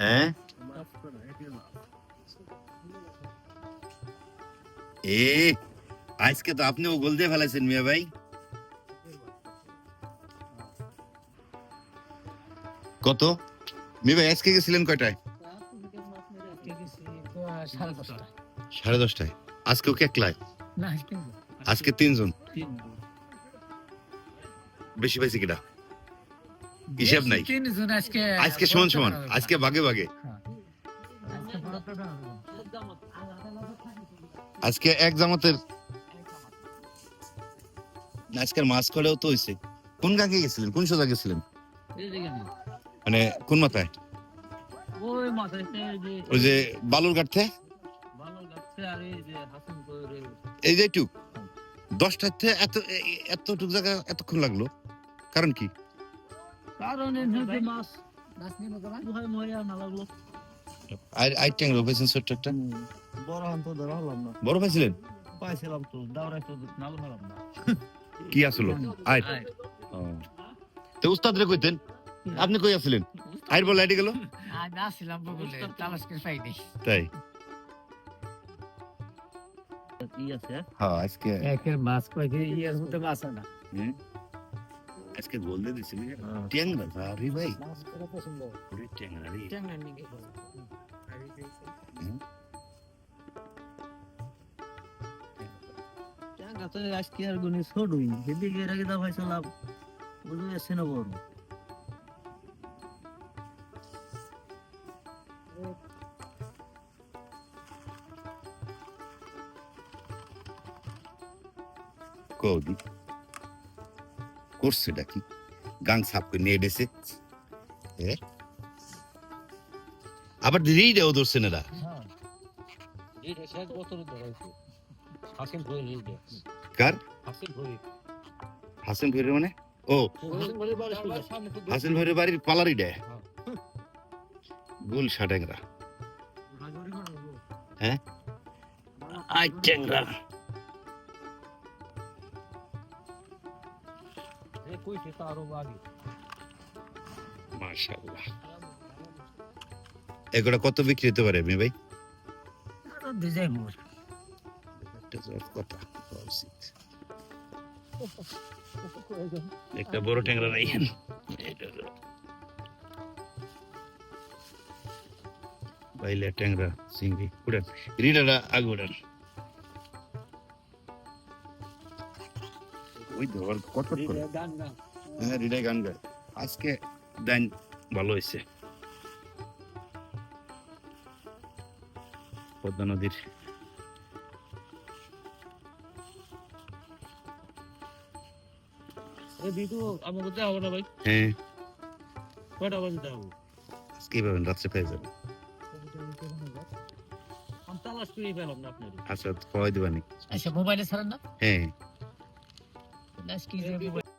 হ্যাঁ এ আজকে তো আপনিও গোল দিয়ে ফেলাইছেন মিয়া ভাই। কত? মিয়া ভাই আজকে গেছিলেন কয়টায়? সাড়ে দশটায়। আজকেও কে একলায় আজকে তিনজন। তিন বেশি পাইছে কিনা হিসাব নাই। আজকে সমান সমান আজকে ভাগে ভাগে। হ্যাঁ। আজকে এক জামাতের আজকের মাছ করেও তো হয়েছে কোন গাঁকে গেছিলেন? কোন সোজা গেছিলেন। মানে কোন মাথায়? ওই যে থেকে? ভালো এই যে টুক দশটার থেকে এত এতটুক জায়গা এতক্ষণ লাগল। কারণ কি? কারণ এই যে মাছ মাছ নিয়ে মতো ভয় মরে না লাগল আর আই ছোট্ট একটা বড় হন তো ধরা হলাম না বড় পাইছিলেন পাইছিলাম তো দাওরাই তো নাল হলাম না কি আসলো ও। তো উস্তাদ রে কইতেন আপনি কই আছিলেন আইর বল লাইটে গেল আসছিলাম বগুলে তালাশ করে তাই কি আছে হ্যাঁ আজকে একের মাছ পাইছে ইয়ার মধ্যে মাছ না হুম, আজকে গোল দিয়ে দিছিলি ট্যাংরা আরে ভাই ওরে ট্যাংরা রে ট্যাংরা নিয়ে আজকে আর গুনি ছোটই সেদিকে এর আগে দা ভাইছিলাম বুঝে আসছে না বড় কৌদি করছে ডাকি গাং সাপ করে নিয়ে ডেছে আবার রিডেও ধরছেন এরা হ্যাঁ। কার? হাসিন ভৈরের মানে? ও। হাসিন ভৈরের বাড়ির পালারি ডে হ্যাঁ। গুল হাজরি করব হ্যাঁ? আই ট্যাংরা আগে মাশাআল্লাহ। এগুলা কত বিক্রি হতে পারে মি ভাই? মোর একটা জোর কথা উচিত। একটা বড় ট্যাংরা নাই। বাইলে ট্যাংরা চিংড়ি। উড়ান রিডারা আগে ওই ধর কট কট করে। হ্যাঁ রিডাই গান গায়। আজকে দাইন ভালো হয়েছে। পদ্মা নদীর। হ্যাঁ। কয়টা বাজে দেওয়া আজকে পাবেন রাত্রে পেয়ে যাবেন আচ্ছা খাওয়াই দেবানি? আচ্ছা মোবাইলে ছাড়েন না? হ্যাঁ। আজকে যে মোবাইল